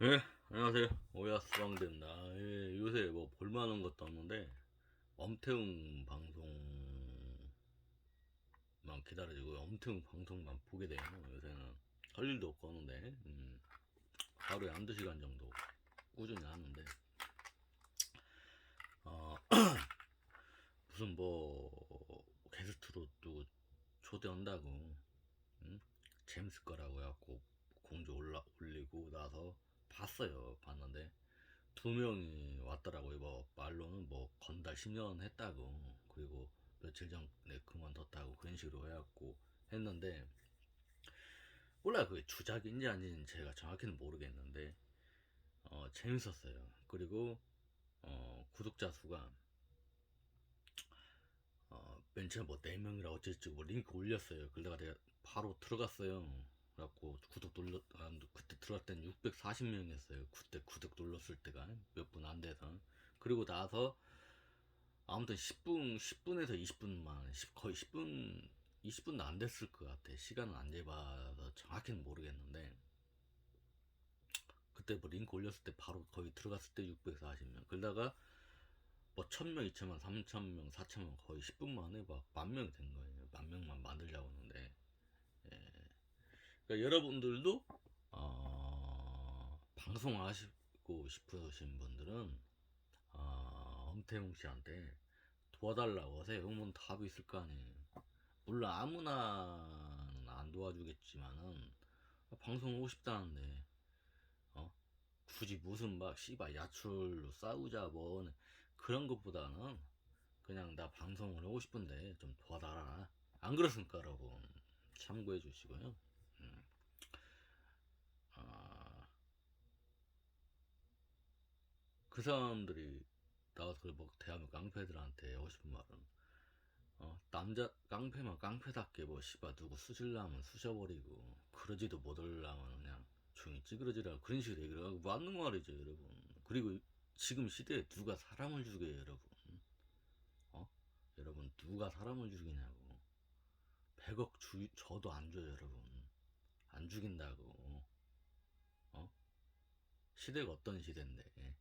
예, 안녕하세요. 오야스방대입니다. 예, 요새 뭐 볼만한 것도 없는데, 엄태웅 방송만 기다려지고, 엄태웅 방송만 보게 돼요. 요새는 할 일도 없고 하는데, 음, 하루에 한두 시간 정도 꾸준히 하는데, 어, 무슨 뭐, 게스트로 또 초대한다고, 음? 재밌을 거라고 해갖고, 공지 올라, 올리고 나서 봤어요. 봤는데, 두 명이 왔더라고요. 뭐, 말로는 뭐, 건달 10년 했다고, 그리고 며칠 전에 그만뒀다고, 그런 식으로 해갖고 했는데, 몰라요. 그게 주작인지 아닌지 제가 정확히는 모르겠는데, 어, 재밌었어요. 그리고, 어, 구독자 수가, 어, 맨 처음 뭐, 4명이라 어쨌지, 뭐, 링크 올렸어요. 그러다가 내가 바로 들어갔어요. 그래갖고, 구독 눌렀, 아, 그때 들어갈 땐 640명이었어요. 그때 구독 눌렀을 때가 몇 분 안 돼서. 그리고 나서, 아무튼 10분, 10분에서 20분만, 거의 10분, 20분도 안 됐을 것 같아. 시간은 안 재봐서 정확히는 모르겠는데, 그때 뭐 링크 올렸을 때 바로 거의 들어갔을 때 640명. 그러다가 뭐 1000명, 2000명, 3000명, 4000명 거의 10분 만에 막 만 명이 된 거예요. 만 명만 만들자고 하는데. 예. 그러니까 여러분들도 어, 방송하시고 싶으신 분들은 어, 엄태웅 씨한테 도와달라고 하세요. 그러면 답이 있을 거 아니에요. 물론 아무나는 안 도와주겠지만은 방송 하고 싶다는데 어? 굳이 무슨 막 씨발 야출로 싸우자 뭐 그런 것보다는 그냥 나 방송을 하고 싶은데 좀 도와달라. 안 그렇습니까, 여러분? 참고해 주시고요. 음. 아, 그 사람들이 나와서 그뭐 대한민국 깡패들한테 하고 싶은 말은 어, 남자 깡패만 깡패답게 뭐 씨발 누구 수질라면 쑤셔버리고 그러지도 못하려면 그냥 조용히 찌그러지라 그런 식으로 얘기를 하고 맞는 말이죠 여러분. 그리고 지금 시대에 누가 사람을 죽여요 여러분? 어? 여러분 누가 사람을 죽이냐고. 100억 주, 저도 안 줘요 여러분. 안 죽인다고. 어? 시대가 어떤 시대인데 어?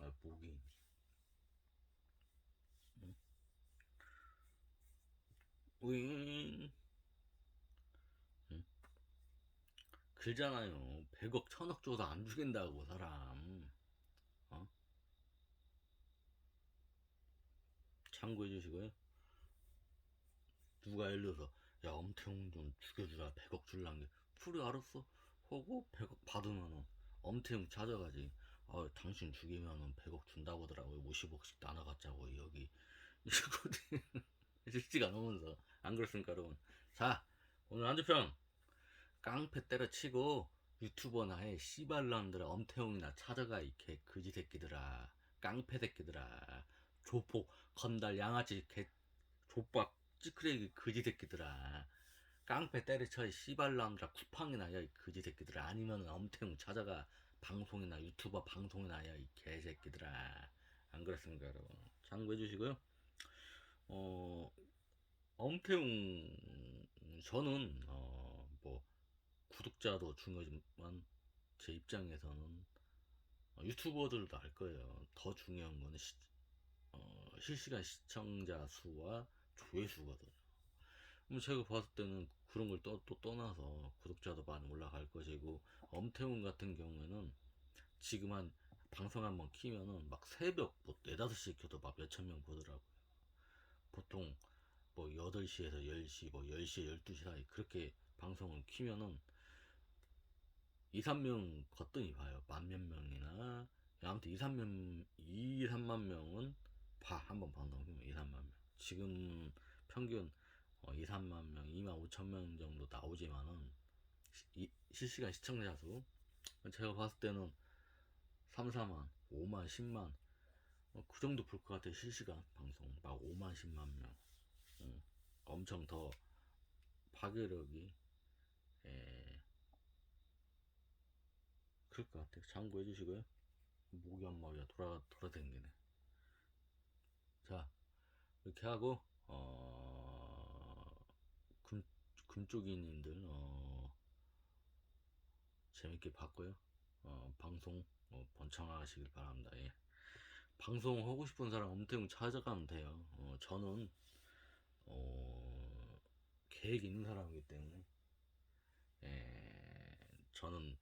아 목이. 우잉 응? 글잖아요. 100억 천억 줘도 안 죽인다고 사람. 어? 참고해 주시고요. 누가 예를 들어서 야 엄태웅 좀 죽여주라 100억 줄란 게. 그래 알았어. 하고 100억 받으면은 엄태웅 찾아가지 아 당신 죽이면은 100억 준다고 하더라고요. 50억씩 나눠 갖자고 여기. 이러거든 실지가 않으면서. 안 그렇습니까 여러분? 자 오늘 한주평. 깡패 때려치고 유튜버나 해 씨발람들아 엄태웅이나 찾아가 이개 그지 새끼들아. 깡패 새끼들아. 조폭 건달 양아치 개 족박 찌끄레기 그지 새끼들아. 깡패 때려쳐 이 씨발람들아. 쿠팡이나 야이 그지 새끼들아. 아니면 엄태웅 찾아가 방송이나 유튜버 방송이나 야이 개새끼들아 안 그렇습니까 여러분 참고해 주시고요 어, 엄태웅, 저는, 어, 뭐, 구독자도 중요하지만, 제 입장에서는, 어, 유튜버들도 알 거예요. 더 중요한 거는, 시, 어, 실시간 시청자 수와 조회수거든요. 뭐 제가 봤을 때는 그런 걸 또, 또 떠나서 구독자도 많이 올라갈 것이고, 엄태웅 같은 경우에는 지금 한, 방송 한번 키면은 막 새벽 뭐 4, 5시에 켜도 막 몇천 명 보더라고요. 보통 뭐 8시에서 10시, 뭐 10시, 12시 사이 그렇게 방송을 키면은 2, 3명 거뜬히 봐요. 만 몇 명이나 아무튼 2, 3명, 2, 3만 명은 봐. 한번 방송 키면 2, 3만 명. 지금 평균 어, 2, 3만 명, 2만 5천 명 정도 나오지만은 시- 이- 실시간 시청자 수. 제가 봤을 때는 3, 4만, 5만, 10만 어, 그 정도 볼 것 같아요 실시간 방송. 막 5만 10만 명. 응. 엄청 더 파괴력이 예. 그럴 것 같아요. 참고해 주시고요. 목이 한 마리가 돌아 돌아다니네. 자 이렇게 하고 어 금, 금쪽이님들 어 재밌게 봤고요. 어, 방송 어, 번창하시길 바랍니다. 예. 방송 하고 싶은 사람 엄태웅 찾아가면 돼요. 어, 저는 어, 계획 있는 사람이기 때문에 예, 저는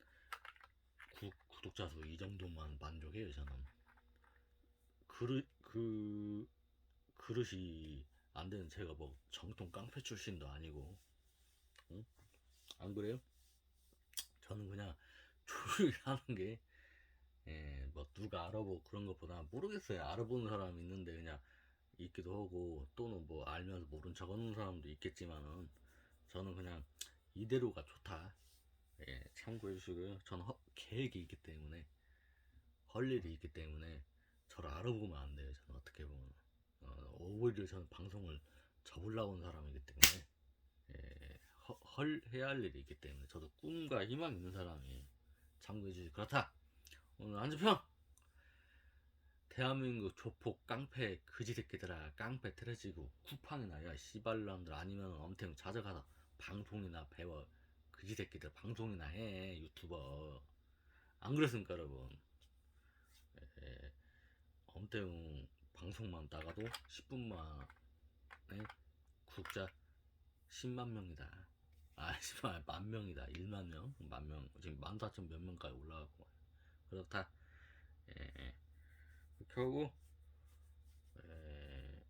구, 구독자 수 이 정도만 만족해요. 저는 그릇 그 그릇이 안 되는 제가 뭐 정통 깡패 출신도 아니고 응? 안 그래요? 저는 그냥 조용히 하는 게, 예, 뭐, 누가 알아보고 그런 것보다 모르겠어요. 알아보는 사람이 있는데 그냥 있기도 하고, 또는 뭐, 알면서 모른 척 하는 사람도 있겠지만은, 저는 그냥 이대로가 좋다. 예, 참고해 주시고요. 저는 허- 계획이 있기 때문에, 할 일이 있기 때문에, 저를 알아보면 안 돼요. 저는 어떻게 보면. 어, 오히려 저는 방송을 접으려고 온 사람이기 때문에, 헐 해야 할 일이 있기 때문에 저도 꿈과 희망 있는 사람이에요. 참고해 주시 그렇다. 오늘 안주평 대한민국 조폭 깡패 그지 새끼들아 깡패 테러지고 쿠팡이나 야 씨발람들 아니면 엄태웅 찾아가서 방송이나 배워 그지 새끼들 방송이나 해 유튜버 안 그랬습니까 여러분 예, 엄태웅 방송만 나가도 10분만에 구독자 10만 명이다. 아, 10만, 만 명이다. 1만 명, 만 명. 지금 14,000몇 명까지 올라가고. 그렇다. 예, 예. 하고, 예,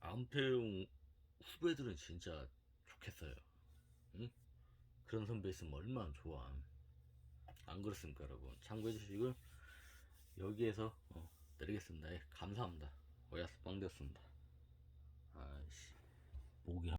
암태용 후배들은 진짜 좋겠어요. 응? 그런 선배 있으면 얼마나 좋아. 안 그렇습니까, 여러분? 참고해 주시고, 여기에서, 어, 내리겠습니다. 예, 감사합니다. 오야스 빵 되었습니다. 아이씨. 목이